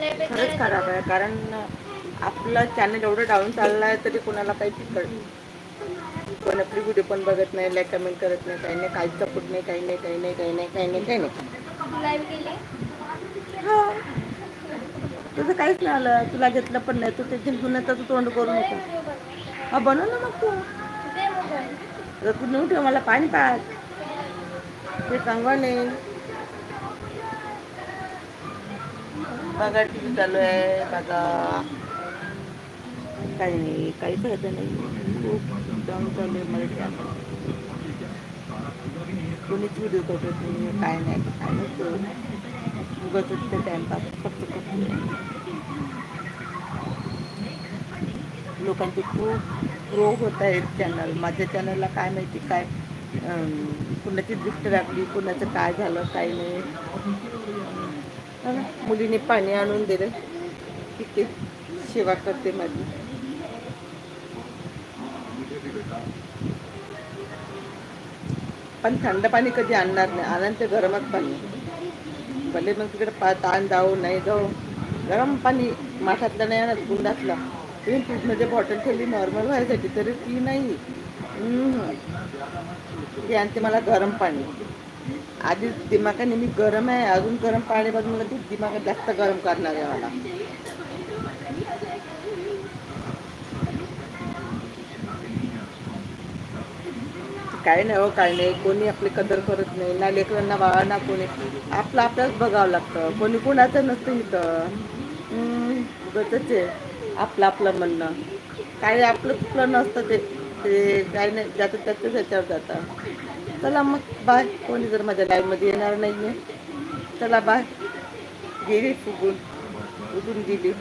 खरंच खराब आहे कारण आपलं चॅनल एवढं डाऊन चाललं आहे तरी कोणाला काही फिकर कोण आपली व्हिडिओ पण बघत नाही लाईक कमेंट करत नाही काही नाही काहीच सपोर्ट नाही काही नाही काही नाही काही नाही काही नाही काही नाही. हो. तुझं काहीच नाही आलं तुला घेतलं पण नाही तू ते जिंकून तर तू तोंड करू नको हा बनव ना मग तू. जर तू नेऊन ठेव मला पाणी पाज ते चांगलं नाही. बघा टी व्ही चालू आहे बघा. काही नाही काही फायदा नाही. खूप डाऊन चालू आहे मला channel. कोणीच व्हिडिओ करत नाही काय नाही काय नसतं उगाच ते टाइमपास फक्त करतोय लोकांचे खूप ग्रो होत आहेत चॅनल माझ्या चॅनलला काय माहिती काय कुणाची दृष्ट लागली कुणाचं काय झालं काय नाही. मुलीने पाणी आणून दिलं. तिथे सेवा करते माझी. पण थंड पाणी कधी आणणार नाही. आणणार ते गरमच पाणी. भले मग तिकडे पा ताण जाऊ नाही जाऊ. गरम पाणी माठातलं नाही आणत गुंडातलं तुम्ही फ्रीजमध्ये बॉटल ठेवली नॉर्मल व्हायसाठी तरी ती नाही. ती आणते मला गरम पाणी. आधी दिमाग नेहमी गरम आहे अजून गरम पाणी बघून मला ती दिमागात जास्त गरम करणार आहे मला. काय नाही हो काय नाही. कोणी आपली कदर करत नाही ना लेकरांना बाळा ना कोणी. आपलं आपल्याच बघावं लागतं. कोणी कोणाचं नसतं इथं. हम्म, आहे. आपलं आपलं म्हणणं. काय आपलं चुकलं नसतं ते. ते काय नाही जातात त्याच्याच ह्याच्यावर जाता चला मग बाय कोणी जर माझ्या लाईव्हमध्ये येणार नाही आहे चला बाय गेली फुगून. उठून गेली.